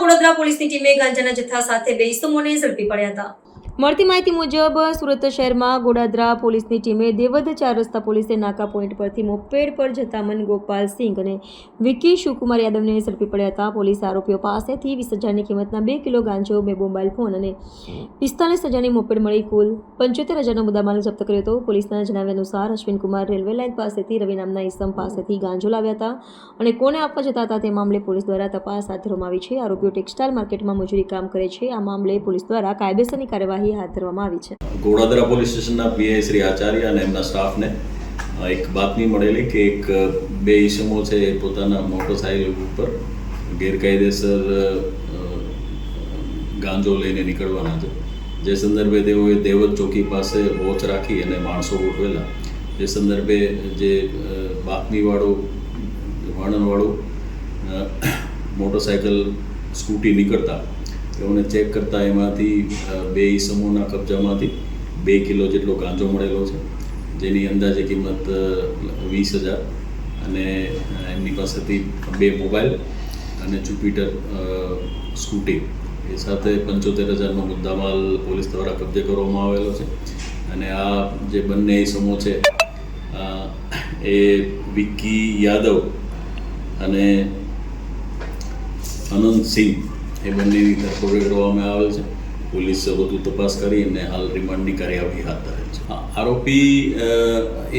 વડોદરા પોલીસની ટીમે ગાંજાના જથ્થા સાથે બે ઇસમોને ઝડપી પડ્યા હતા. મળતી માહિતી મુજબ, સુરત શહેરમાં ગોડાદરા પોલીસની ટીમે દેવદ ચાર રસ્તા પોલીસે નાકા પોઈન્ટ પરથી મોપેડ પર જતા મન ગોપાલ સિંઘ અને વિકી શિવકુમાર યાદવને ઝડપી પડ્યા હતા. પોલીસ આરોપીઓ પાસેથી વીસ હજારની કિંમતના બે કિલો ગાંજો, બે મોબાઈલ ફોન અને પિસ્તાલીસ હજારની મોપેડ મળી કુલ પંચોતેર હજારનો મુદ્દામાલ જપ્ત કર્યો હતો. પોલીસના જણાવ્યા અનુસાર અશ્વિન કુમાર રેલવે લાઇન પાસેથી રવિ નામના ઈસમ પાસેથી ગાંજો લાવ્યા હતા અને કોને આપવા જતા હતા તે મામલે પોલીસ દ્વારા તપાસ હાથ ધરવામાં આવી છે. આરોપીઓ ટેક્સટાઇલ માર્કેટમાં મજૂરી કામ કરે છે. આ મામલે પોલીસ દ્વારા કાયદેસરની કાર્યવાહી હાથ ધરવામાં આવી છે. ગોડાદરા પોલીસ સ્ટેશનના પીઆઈ શ્રી આચાર્ય અને એમના સ્ટાફને એક બાતમી મળેલી કે એક બે ઈસમો છે એ પોતાના મોટરસાઇકલ ઉપર ગેરકાયદેસર ગાંજો લઈને નીકળવાના છે. જે સંદર્ભે તેઓએ દેવત ચોકી પાસે વોચ રાખી અને માણસો ગોઠવેલા. એ સંદર્ભે જે બાતમીવાળું, વર્ણનવાળું મોટરસાયકલ સ્કૂટી નીકળતા તેઓને ચેક કરતા એમાંથી બે ઈસમોના કબજામાંથી બે કિલો જેટલો ગાંજો મળેલો છે. જેની અંદાજે કિંમત વીસ હજાર અને એમની પાસેથી બે મોબાઈલ અને જુપિટર સ્કૂટી. એ સાથે પંચોતેર હજારનો મુદ્દામાલ પોલીસ દ્વારા કબજે કરવામાં આવેલો છે. અને આ જે બંને ઈસમો છે એ વિક્કી યાદવ અને અનંત સિંહ એ બંનેની ધરપકડ કરવામાં આવેલ છે. પોલીસ વધુ તપાસ કરી અને હાલ રિમાન્ડની કાર્યવાહી હાથ ધરે છે. આરોપી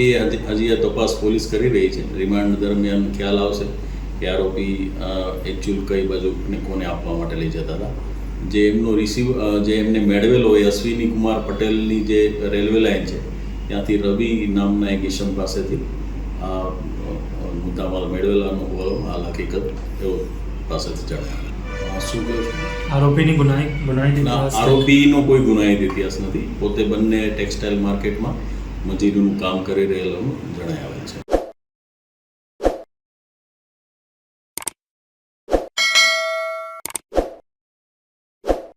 એ હજી આ તપાસ પોલીસ કરી રહી છે. રિમાન્ડ દરમિયાન ખ્યાલ આવશે કે આરોપી એકચ્યુઅલ કઈ બાજુને કોને આપવા માટે લઈ જતા હતા. જે એમનો રિસીવ જે એમને મેળવેલો એ અશ્વિની કુમાર પટેલની જે રેલવે લાઇન છે, ત્યાંથી રવિ નામના એક ઈશમ પાસેથી મુદ્દામાલ મેળવેલાનો હોવાનો હાલ હકીકત એવો પાસેથી જણાવ્યું આરોપીની ગુનાહિત ગુનાહિત ના આરોપીનો કોઈ ગુનાહિત ઇતિહાસ નથી. પોતે બંને ટેક્સટાઇલ માર્કેટમાં મજૂરીનું કામ કરી રહેલાનું જણાય